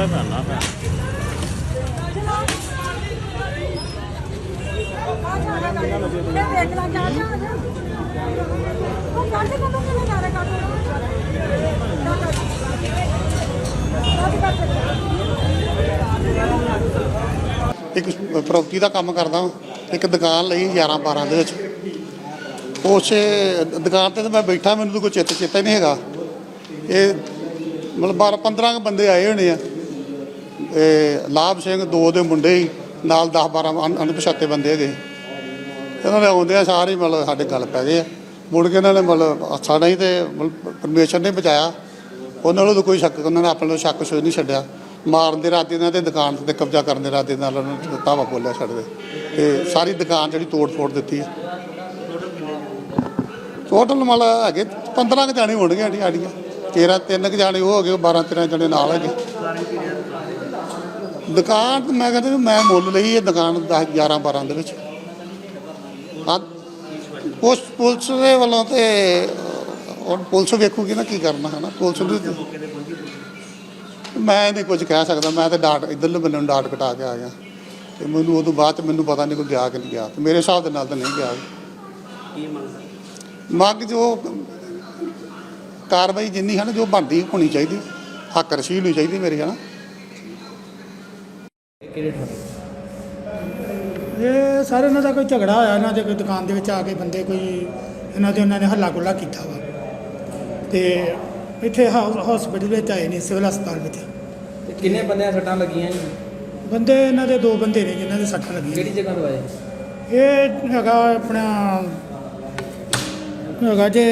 ਪਰਚਾ ਕਰਨਾ ਪੈ ਦੇਖ ਲਾ ਜਾ ਜਾ ਉਹ ਕੱਢ ਕਦੋਂ ਕਿਵੇਂ ਜਾ ਰਿਹਾ ਇੱਕ ਪ੍ਰੋਪਰਟੀ ਦਾ ਕੰਮ ਕਰਦਾ ਇੱਕ ਦੁਕਾਨ ਲਈ 11 12 ਦੇ ਵਿੱਚ। ਉਸੇ ਦੁਕਾਨ ਤੇ ਤਾਂ ਮੈਂ ਬੈਠਾ, ਮੈਨੂੰ ਤਾਂ ਕੋਈ ਚਿੱਤ ਚੇਤਾ ਹੀ ਨਹੀਂ ਹੈਗਾ। ਇਹ ਮਤਲਬ 12 15 ਕੁ ਬੰਦੇ ਆਏ ਹੋਣੇ ਆ। ਲਾਭ ਸਿੰਘ ਦੋ ਦੇ ਮੁੰਡੇ ਹੀ, ਨਾਲ 10 12 ਅਣਪਛਾਤੇ ਬੰਦੇ ਹੈਗੇ। ਇਹਨਾਂ ਨੇ ਆਉਂਦੇ ਆ ਸਾਰੇ ਹੀ ਮਤਲਬ ਸਾਡੇ ਗੱਲ ਪੈ ਗਏ ਆ। ਮੁੜ ਕੇ ਇਹਨਾਂ ਨੇ ਮਤਲਬ ਸਾਡਾ ਹੀ ਤੇ ਮਤਲਬ ਪਰਮੇਸ਼ਰ ਨੇ ਬਚਾਇਆ। ਉਹਨਾਂ ਨੂੰ ਤਾਂ ਕੋਈ ਸ਼ੱਕ, ਉਹਨਾਂ ਨੇ ਆਪਣੇ ਨੂੰ ਸ਼ੱਕ ਸੋਚ ਨਹੀਂ ਛੱਡਿਆ। ਮਾਰਨ ਦੇ ਰਾਤੇ ਇਹਨਾਂ ਤੇ ਦੁਕਾਨ ਤੇ ਕਬਜ਼ਾ ਕਰਨ ਦੇ ਰਾਤੇ ਨਾਲ ਉਹਨਾਂ ਨੂੰ ਤਾਵਾ ਬੋਲਿਆ ਛੱਡਦੇ ਤੇ। ਸਾਰੀ ਦੁਕਾਨ ਜਿਹੜੀ ਤੋੜ ਫੋੜ ਦਿੱਤੀ ਹੈ ਟੋਟਲ ਮਤਲਬ ਹੈਗੇ 15 ਕੁ ਜਾਣੇ ਹੋਣਗੇ ਸਾਡੀ ਸਾਡੀਆਂ। 13 ਤਿੰਨ ਕੁ ਜਾਣੇ ਉਹ ਹੋ ਗਏ 12 13 ਜਾਣੇ ਨਾਲ ਹੈਗੇ। ਦੁਕਾਨ ਤੇ ਮੈਂ ਕਹਿੰਦਾ ਵੀ ਮੈਂ ਮੁੱਲ ਲਈ ਇਹ ਦੁਕਾਨ 10 11 12 ਦੇ ਵਿੱਚ। ਪੁਲਿਸ ਪੁਲਿਸ ਦੇ ਵੱਲੋਂ ਤੇ ਹੁਣ ਪੁਲਿਸ ਵੇਖੂਗੀ ਨਾ ਕੀ ਕਰਨਾ ਹੈ ਨਾ ਪੁਲਿਸ ਨੂੰ ਮੈਂ ਨਹੀਂ ਕੁਝ ਕਹਿ ਸਕਦਾ ਮੈਂ ਤੇ ਡਾਟ ਇੱਧਰਲੇ ਬੰਨੇ ਨੂੰ ਡਾਟ ਕਟਾ ਕੇ ਆ ਗਿਆ। ਤੇ ਮੈਨੂੰ ਉਦੋਂ ਬਾਅਦ ਚ ਮੈਨੂੰ ਪਤਾ ਨਹੀਂ ਕੋਈ ਗਿਆ ਕਿ ਨਹੀਂ ਗਿਆ। ਤੇ ਮੇਰੇ ਹਿਸਾਬ ਦੇ ਨਾਲ ਤਾਂ ਨਹੀਂ ਗਿਆ। ਮੰਗ? ਜੋ ਕਾਰਵਾਈ ਜਿੰਨੀ ਹੈ ਨਾ ਜੋ ਬਣਦੀ ਹੋਣੀ ਚਾਹੀਦੀ ਹੱਕ ਰਸੀਲ ਹੋਣੀ ਚਾਹੀਦੀ ਮੇਰੇ ਇਹ ਸਾਰੇ ਇਹਨਾਂ ਦਾ ਕੋਈ ਝਗੜਾ ਹੋਇਆ ਇਹਨਾਂ ਦੇ ਕੋਈ ਦੁਕਾਨ ਦੇ ਵਿੱਚ ਆ ਕੇ ਬੰਦੇ ਕੋਈ ਇਹਨਾਂ ਦੇ ਉਹਨਾਂ ਨੇ ਹੱਲਾ ਗੁੱਲਾ ਕੀਤਾ ਵਾ। ਤੇ ਇੱਥੇ ਹਸਪੀਟਲ ਵਿੱਚ ਆਏ ਨੇ ਸਿਵਲ ਹਸਪਤਾਲ ਵਿੱਚ। ਤੇ ਕਿੰਨੇ ਬੰਦਿਆਂ ਸੱਟਾਂ ਲੱਗੀਆਂ ਜੀ? ਬੰਦੇ ਇਹਨਾਂ ਦੇ ਦੋ ਬੰਦੇ ਨੇ ਜਿਨ੍ਹਾਂ ਦੇ ਸੱਟ ਲੱਗੀ। ਕਿਹੜੀ ਜਗ੍ਹਾ ਤੋਂ ਆਏ? ਇਹ ਹੈਗਾ ਆਪਣਾ ਹੈਗਾ ਜੇ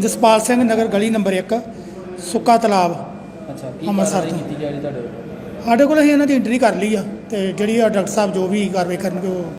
ਜਸਪਾਲ ਸਿੰਘ ਨਗਰ ਗਲੀ ਨੰਬਰ 1 ਸੁੱਕਾ ਤਲਾਬ। ਅੱਛਾ ਕੀ ਅੰਮ੍ਰਿਤਸਰ। ਕੀਤੀ ਜਾ ਰਹੀ ਤੁਹਾਡੇ ਸਾਡੇ ਕੋਲ ਅਸੀਂ ਇਹਨਾਂ ਦੀ ਐਂਟਰੀ ਕਰ ਲਈ ਆ ਤੇ ਜਿਹੜੀ ਆ ਡਾਕਟਰ ਸਾਹਿਬ ਜੋ ਵੀ ਕਾਰਵਾਈ ਕਰਨਗੇ ਉਹ